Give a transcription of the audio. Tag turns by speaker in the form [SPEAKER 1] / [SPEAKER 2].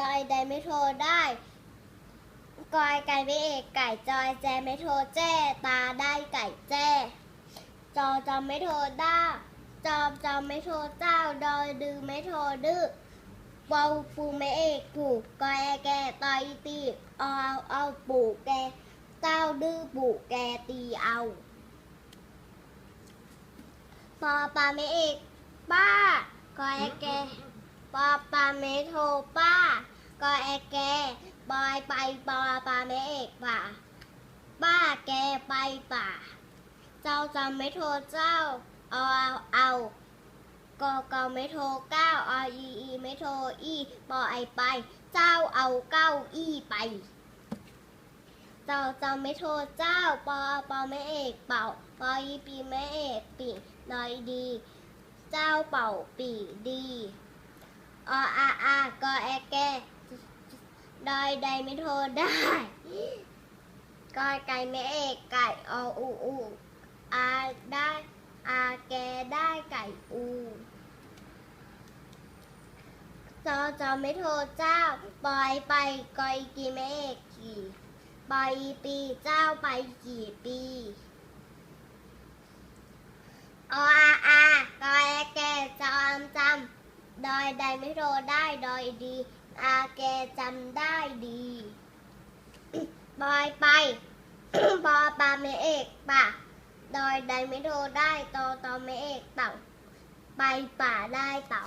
[SPEAKER 1] ดอยใดไม่โทรได้กอยไก่ไม่เอกไก่จอยแจไม่โทรแจ้ตาได้ไก่แจ้จอจอมไม่โทรด้าจอมจอมไม่โทรเจ้าดอยดื้อไม่โทรดื้อเบาปูไม่เอกผูกกอยแกต่อยตีเอาเอาปูแกเจ้าดื้อปูแกตีเอาปอปลาไม่เอกป้ากอแอแก ปอปาไม่โทรป้ากอแอแกบอยไปปอปาไม่เอกป่าป้าแกไปป่า เจ้าจำไม่โทรเจ้าเอาเอาเอากอกอไม่โทรเก้าออีอีไม่โทรอีปอไอไป เจ้าเอาเก้าอี้ไป เจ้าจำไม่โทรเจ้าปอปอไม่เอกเป่าปออีปีไม่เอกปีดอยดี เจ้าเป่าปีดี ออาอากอแอแกดอยใดไม่โทรได้กอไก่ไม่เอกไก่ออูอูอาได้อาแกได้ไก่อูจอจอไม่โทรเจ้าปอยไปกอยกีไม่เอกขี่ปอยปีเจ้าไปกี่ปี ออาอากอแอแกจอมจำดยใดไม่โทรได้ดอยดี อาแกจำได้ดีบอยไปปอปาเมเอกป่าดอยใดไม่โทรได้ตอตอไม่เอกเต่า ไปป่าได้เต่า